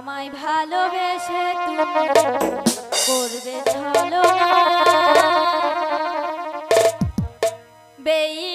আমায় ভালোবেসে তুমি করবে ছলো বেই